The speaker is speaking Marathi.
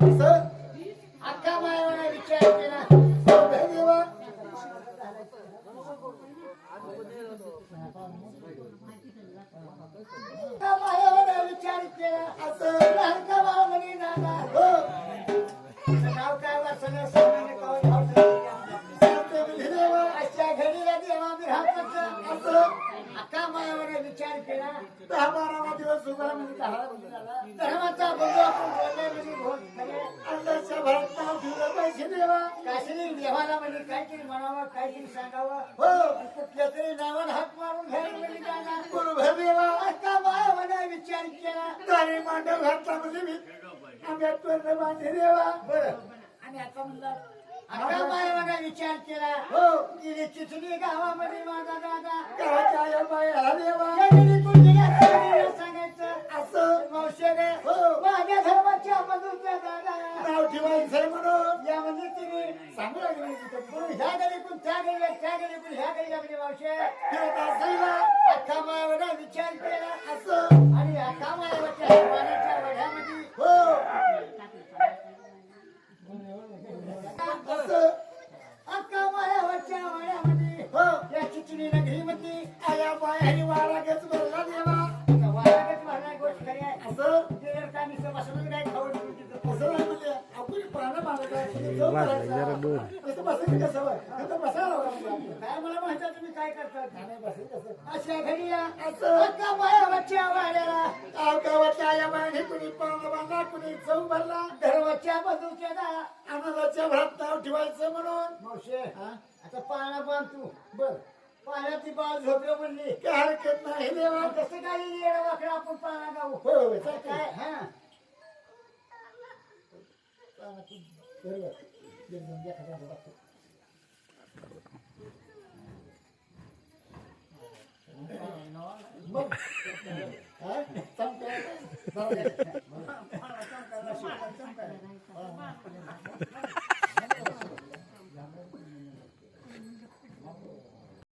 अख्खा मायावर विचार केला देवा. विचार केला असं लहानका दादा हो. नाव काय वाचलं सांगायला कवच भाव सांगते मी, हे देवा अशा घडीला देवा मी असं मायावर विचार केला दहा बारा दिवस उभा म्हणजे दहा. धर्माचा बंधू आपण बोलले म्हणजे ठेवलं देवाला म्हणजे काहीतरी म्हणावं काहीतरी सांगावं. हो कुठल्या तरी हात मारून घ्यायला म्हणजे बरोबर देवा विचार केला. दारी मांडव घातला म्हणजे मी. आम्ही देवा. बरं. आणि आता म्हणलं अख्खा मायावर विचार केला. हो गेली चिचणी गावामध्ये माझा दादा. काय आया हा देवा. माझ्या धर्माच्या मधूच्या दादा नाव ठेवायचंय म्हणून. या म्हणजे तिने सांगू लागले मी तिथं तू ह्या गलीतून त्या गलीला त्या गलीतून ह्या गलीला म्हणजे मावशे. अख्खा मायावर विचार केला असं. आणि अख्खा मायावरच्या वाण्याच्या वढ्यामध्ये हो. असं. अख्खा हो. या चिचणी नगरीमध्ये आया बाया घेत बसायचं कसं बसायला लावलं म्हणजे आपल्याला. काय मला माहिती आहे तुम्ही काय करता नाही बसायचं कसं अशा असं. वाड्याला गावातल्या बायाने कुणी पाहुणा बांधला कुणी चौ भरला बाजूच्या दाया आनंदाच्या भरात नाव ठेवायचं म्हणून मावशे हा? आता पाळणा बांध तू बर पाण्याची बाळ झोपलो म्हणली काय हरकत नाही देवा कसं काय येडा वाकडा आपण पाळणा गाऊ होय होय काय. हा nó mất